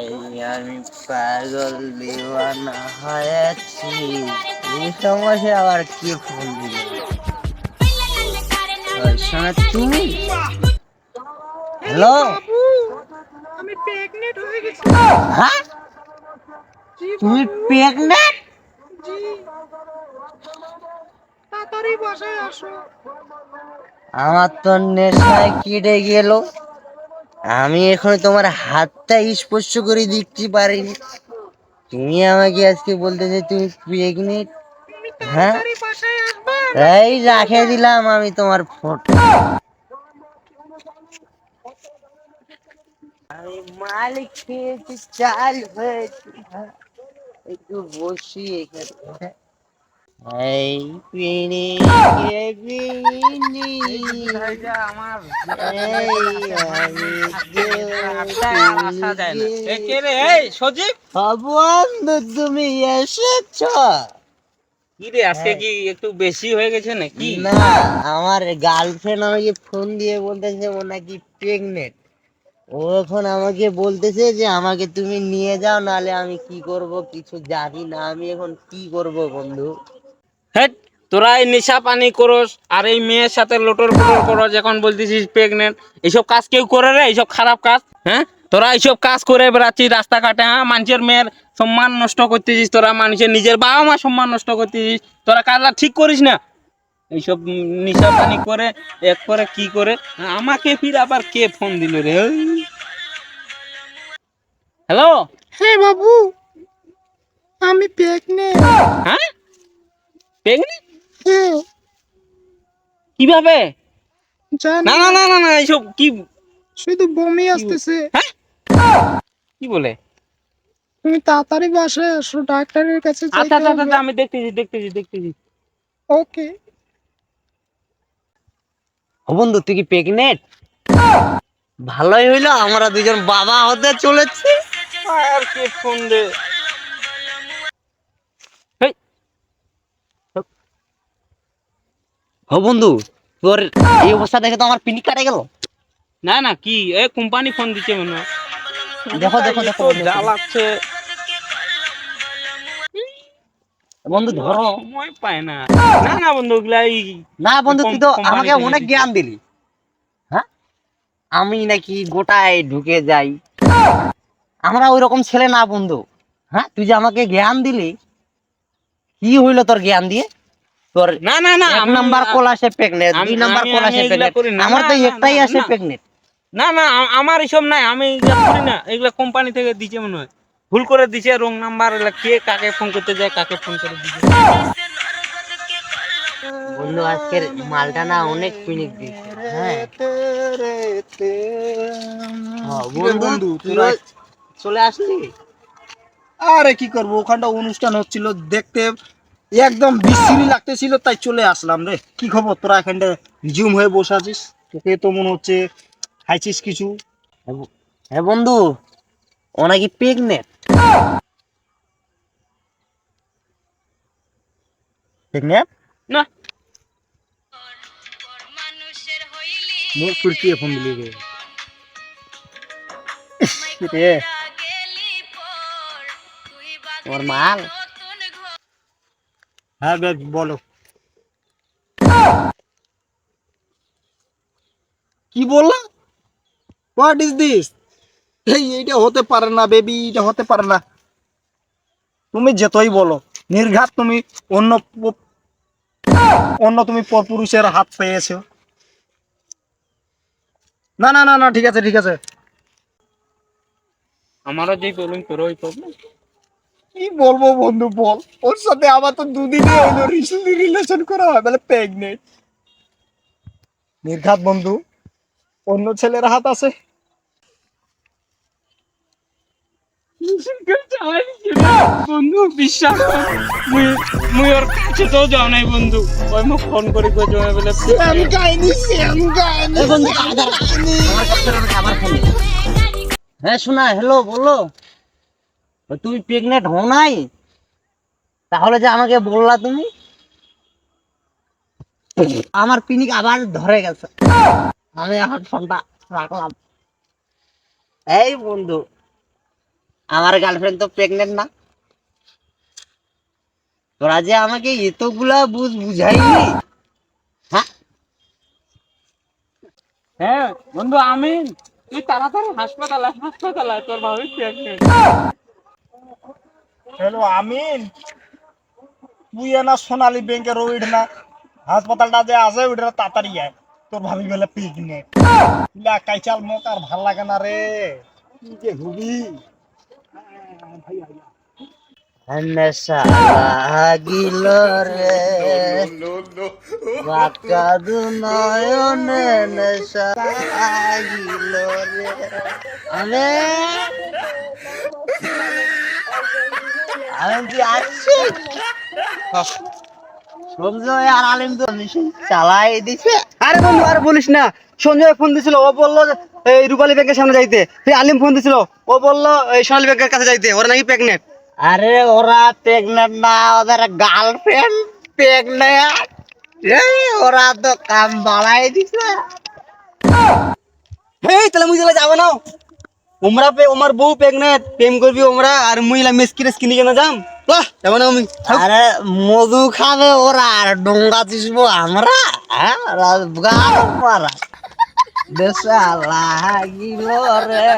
এই আমি পাগল দিওয়ানা হয়েছি। এই সময় আবার কি ফোন দিল শোনা তুমি। হ্যালো? আমি প্রেগনেন্ট হয়ে গেছি। হ্যাঁ? তুমি প্রেগনেন্ট জি। তাড়াতাড়ি বাসায় আসো। আমার তো নেশায় কেটে গেল। আমি এখন তোমার হাতটা স্পর্শ করে দিতে পারিনি। তুমি আমাকে আজকে বলতেছে তুমি প্রেগনেন্ট হ্যাঁ? এই রাখে দিলাম আমি তোমার ফটো আমি মালিক খেয়েছি চাল হয়েছি। হ্যাঁ। একটু বসি এখানে। তুমি এসেছ কি রে আজকে কি একটু বেশি হয়ে গেছে নাকি না আমার গার্লফ্রেন্ড আমাকে ফোন দিয়ে বলতেছে ও নাকি প্রেগনেন্ট ও এখন আমাকে বলতেছে যে আমাকে তুমি নিয়ে যাও নালে আমি কি করব কিছু জানি না আমি এখন কি করব বন্ধু হেট তোরা এই নেশা পানি করস আর এই মেয়ের সাথে লোটর পোটর করস এখন বলতেছিস প্রেগনেন্ট এইসব কাজ কেউ করে রে? এইসব খারাপ কাজ হ্যাঁ? তোরা এইসব কাজ করে বেড়াচ্ছিস রাস্তাঘাটে হ্যাঁ? মানুষের মেয়ের সম্মান নষ্ট করতেছিস তোরা মানুষের নিজের বাবা মা সম্মান নষ্ট করতেছিস তোরা কাজটা ঠিক করিস না। এইসব নেশা পানি করে এক করে কি করে? হ্যাঁ, আমাকে ফির আবার কে ফোন দিল রে? হ্যালো হ্যাঁ বাবু আমি প্রেগনেন্ট হ্যাঁ? কীভাবে? না না না না না এইসব কি? শুধু বমি আসতেছে। হ্যাঁ? কি বলে? তুমি তাড়াতাড়ি বাসায় আসো ডাক্তারের কাছে আচ্ছা আচ্ছা আচ্ছা আমি দেখতেছি দেখতেছি দেখতেছি। ওকে। ও বন্ধু তুই কি প্রেগনেন্ট ভালোই হইল আমরা দুজন বাবা হতে চলেছি। আর কে ফোন দে ও বন্ধু তোর এই অবস্থা দেখে তো আমার পিনি কাটে গেল। না না কি? এ কোম্পানি ফোন দিচ্ছে মনে হয়। দেখো দেখো দেখো তো জ্বালাচ্ছে বন্ধু ধরো। সময় পায় না। না না বন্ধু না বন্ধু তুই তো আমাকে অনেক জ্ঞান দিলি। হ্যাঁ? আমি নাকি গোটায় ঢুকে যাই। আমরা ওই রকম ছেলে না বন্ধু। হ্যাঁ? তুই যে আমাকে জ্ঞান দিলি কি হইল তোর জ্ঞান দিয়ে? তোর না না না এক নাম্বার কল আসে প্রেগনেন্ট দুই নাম্বার কল আসে প্রেগনেন্ট না। আমার তো না, না, একটাই আসে প্রেগনেন্ট না না আমার এসব নাই আমি এগুলা করি না এগুলা কোম্পানি থেকে দিচ্ছে মনে হয়। ভুল করে দিছে রং নাম্বার কে কাকে ফোন করতে যায় কাকে ফোন করে দিচ্ছে বন্ধু আজকের মালটা না অনেক পিনিক হ্যাঁ। হ্যাঁ, বন্ধু চলে আসলি? আরে কি করব ওখানটা অনুষ্ঠান হচ্ছিল দেখতে একদম বিশ্রী লাগতেছিল তাই চলে আসলাম রে। কি খবর? তোরা এখানটা জুম হয়ে বসে আছিস? তোকে তো মনে হচ্ছে খাইছিস কিছু। হ্যাঁ বন্ধু ও নাকি প্রেগনেন্ট প্রেগনেন্ট না। মুখ ফুরকিয়ে ফোন দিলি রে। রে তোমার মাল? হ্যাঁ বেশ বলো। কি বললা? হোয়াট ইজ দিস এই এইটা হতে পারে না বেবি এটা হতে পারে না। তুমি যেতই বলো নির্ঘাত তুমি অন্য অন্য তুমি পরপুরুষের হাত পেয়েছ। না না না না ঠিক আছে ঠিক আছে। আমারও যেই প্রবলেম তোরও ওই প্রবলেম কি বলব বন্ধু বল। ওর সাথে আমার তো দুদিনে হলো রিসেন্টলি রিলেশন করা হয় বলে প্রেগনেন্ট নির্ঘাত বন্ধু অন্য ছেলের হাত আছে। বন্ধু বিশ্বাস মুই মুই ওর কাছে তো যাও নাই বন্ধু। ওই মোক ফোন করে কই জমে বলে সেম কাহিনী সেম কাহিনী বন্ধু দাঁড়া, দাঁড়া। আমার কাছে আমাকে আবার ফোন হ্যাঁ শোনা হ্যালো বলো। তুমি প্রেগনেন্ট হও নাই? তাহলে যে আমাকে বললা তুমি? আমার পিনিক আবার ধরে গেছে। আমি এখন ফোনটা রাখলাম। এই বন্ধু, আমার গার্লফ্রেন্ড তো প্রেগনেন্ট না। তোরা যে আমাকে এতগুলা বুঝ বুঝাইলি। হ্যাঁ? হ্যাঁ বন্ধু, আমি তুই তাড়াতাড়ি হাসপাতালে হাসপাতালে তোর ভাবি প্রেগনেন্ট হ্যালো, আমিন। তুই না সোনালী ব্যাংকের ওইড না। হাসপাতালটা যে আছে, ওইটা তাড়াতাড়ি আয়। তোর ভাবি বলে পিকনিক ইলা কাইচাল মোক আর ভালো লাগে না রে। কি যে লাগিল রে। বাঁকা দু নয়নে নেশা লাগিল রে। আসছি সঞ্জয় আর আলিম তো মিশন চালাই দিছে। আরে বন্ধু আর বলিস না সঞ্জয় ফোন দিছিল ও বলল এই রূপালী ব্যাংকের সামনে যাইতে। আলিম ফোন দিছিল ও বলল এই সোনালী ব্যাংকের কাছে যাইতে ওরা নাকি প্রেগনেন্ট। আরে ওরা প্রেগনেন্ট না ওদের গার্লফ্রেন্ড প্রেগনেন্ট। ওরা তো কাম বাড়াই দিছে। হেই তাহলে মুই যাব না? ওমরা পে ওমার বউ প্রেগনেন্ট প্রেম করবি ওমরা আর মুইলা মেসকিরে কিনে কেন যাম। বাহ যাব না আমি আরে, মধু খাবে ওরা, আর ডোঙ্গা চিসবো আমরা হ্যাঁ? গাল পারা দেশা লাগিল রে।